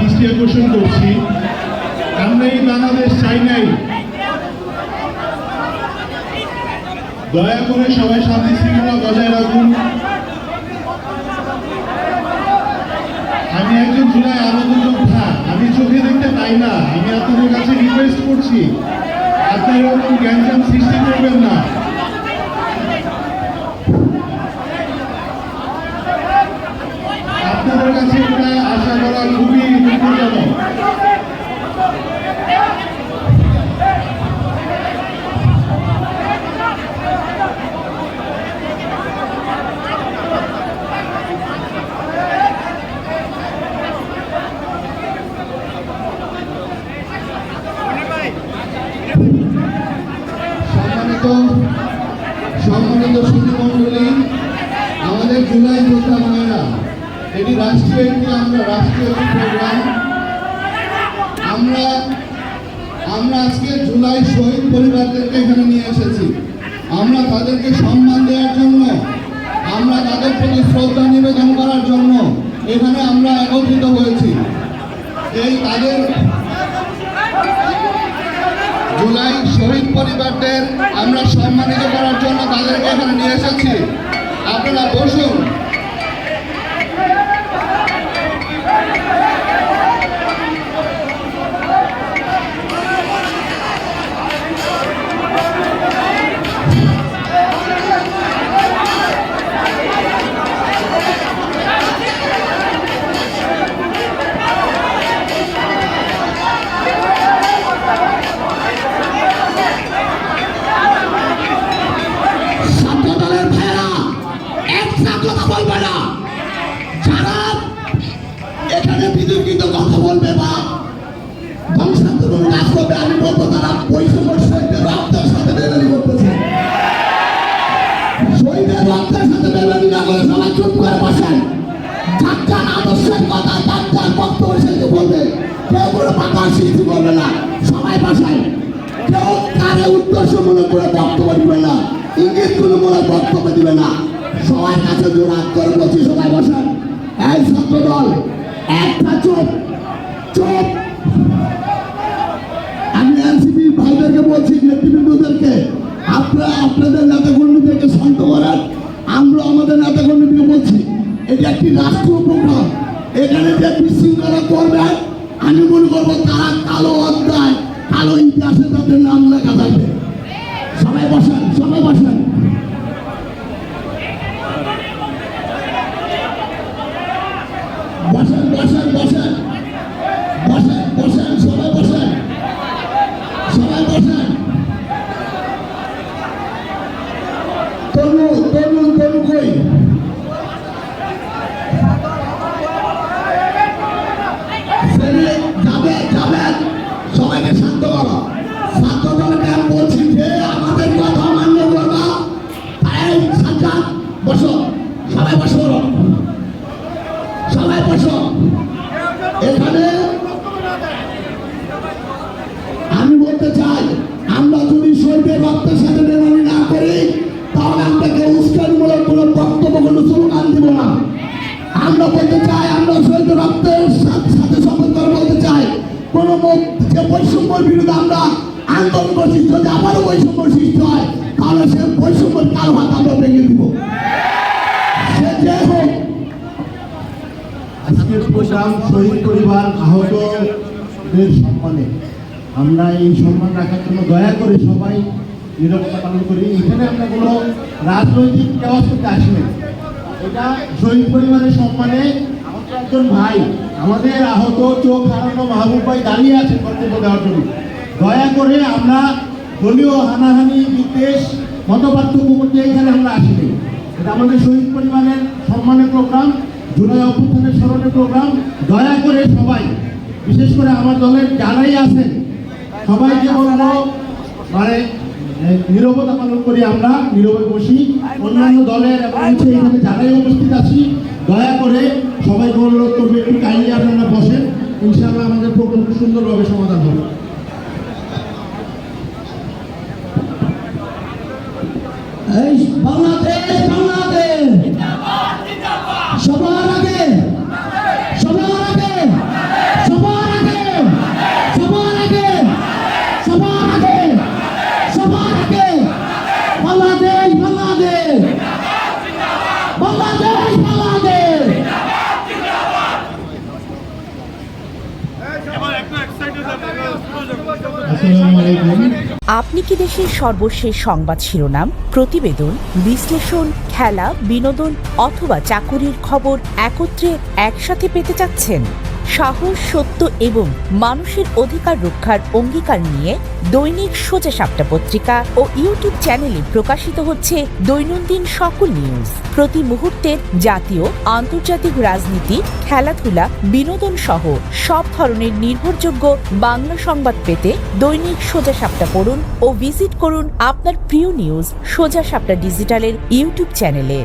দৃষ্টি আকর্ষণ করছি, আমরা এই বাংলাদেশ চাই নাই। দয়া করে সবাই শান্তি শৃঙ্খলা বজায় রাখুন। আমি একজন জুলাই আনন্দ যোদ্ধা, আমি চোখে দেখতে পাই না। আমি আপনাদের কাছে রিকোয়েস্ট করছি, আপনারা এরকম জ্ঞানজাম সৃষ্টি করবেন না। আমাদের জুলাই যোদ্ধা ভাইরা, এটি রাষ্ট্রীয় একটি আমরা রাষ্ট্রীয় প্রোগ্রাম আমরা আমরা আজকে জুলাই শহীদ পরিবারদেরকে এখানে নিয়ে এসেছি। আমরা তাদেরকে সম্মান দেওয়ার জন্য, আমরা তাদের প্রতি শ্রদ্ধা নিবেদন করার জন্য এখানে আমরা একত্রিত হয়েছি। এই তাদের জুলাই শহীদ পরিবারদের আমরা সম্মানিত করার জন্য তাদেরকে এখানে নিয়ে এসেছি। আপনারা বসুন। কেউ কোনো পাকা স্মৃতি বলবে না। সবাই বাসায় কেউ কারে উদ্দেশ্যমূলক করে বক্তব্য দিবে না। ইঙ্গিত তুলমূলক বক্তব্য দিবে না। সবার কাছে জোরাত করে বলছি সবাই বসেন। এই ছাত্র দল, একটা চুপ চুপ। আমি এনসিপি ভাইদেরকে বলছি, নেতৃবৃন্দদেরকে, আপনারা আপনাদের নেতা কর্মীদেরকে শান্ত করার। আমরা আমাদের নেতা কর্মীদেরকে বলছি, এটি একটি রাষ্ট্রীয় প্রোগ্রাম এখানে যে বিশৃঙ্খলা করবে আমি মনে করব তারা কালো অধ্যায়, কালো ইতিহাসে তাদের নাম লেখা থাকবে। সবাই বসেন সবাই বসেন। বসেন শান্ত করো ছাত্র দলকে আমি বলছি যে আমাদের কথা মান্য করবা? এই সাজ্জাদ, বসো। সবাই বসো সবাই বসো। এখানে আমি বলতে চাই, আমরা যদি শহীদের রক্তের সাথে বেমানি না করি, তাহলে আমরা কেউ উস্কানিমূলক কোনো বক্তব্য, কোনো স্লোগান দিব না। আমরা বলতে চাই, আমরা শহীদের রক্তের সাথে সাথে শপথ বলতে চাই কোনো যে বৈষম্যের বিরুদ্ধে আমরা আন্দোলন করছি, যদি আবারও বৈষম্য সৃষ্টি হয়, তাহলে সে হাত আমরা ভেঙে দিব। হোক। পরিবার সম্মানে। আমরা এই সম্মান রাখার জন্য দয়া করে সবাই নিরবতা পালন করি। এখানে আমরা কোনো রাজনৈতিক কেওয়াজ করতে আসিনি। এটা শহীদ পরিবারের সম্মানে আমাদের একজন ভাই আমাদের আহত চোখ হারানো মাহবুব ভাই দাঁড়িয়ে আছে বক্তব্য দেওয়ার জন্য। দয়া করে আমরা দলীয় হানাহানি বিদ্বেষ মতপার্থক্য করতে এখানে আমরা আসিনি এটা আমাদের শহীদ পরিবারের সম্মানের প্রোগ্রাম, জুলাই অভ্যুত্থানের স্মরণের প্রোগ্রাম। দয়া করে সবাই, বিশেষ করে আমার দলের যারাই আছেন, সবাইকে বলব মানে নীরবতা পালন করি আমরা, নীরবে বসি। অন্যান্য দলের এবং এখানে যারাই উপস্থিত আছি, দয়া করে সবাইকে অনুরোধ করবে একটু কাইন্ডলি আপনারা বসেন ইনশাআল্লাহ আমাদের প্রকল্প সুন্দরভাবে সমাধান হবে। এই আপনি কি দেশের সর্বশেষ সংবাদ শিরোনাম, প্রতিবেদন, বিশ্লেষণ, খেলা, বিনোদন অথবা চাকুরির খবর একত্রে একসাথে পেতে চাচ্ছেন? সাহস, সত্য এবং মানুষের অধিকার রক্ষার অঙ্গীকার নিয়ে দৈনিক সোজা সাপটা পত্রিকা ও ইউটিউব চ্যানেলে প্রকাশিত হচ্ছে দৈনন্দিন সকল নিউজ। প্রতি মুহূর্তের জাতীয়, আন্তর্জাতিক রাজনীতি, খেলাধুলা, বিনোদন সহ সব ধরনের নির্ভরযোগ্য বাংলা সংবাদ পেতে দৈনিক সোজা সাপটা পড়ুন ও ভিজিট করুন আপনার প্রিয় নিউজ সোজা সাপটা ডিজিটালের ইউটিউব চ্যানেলে।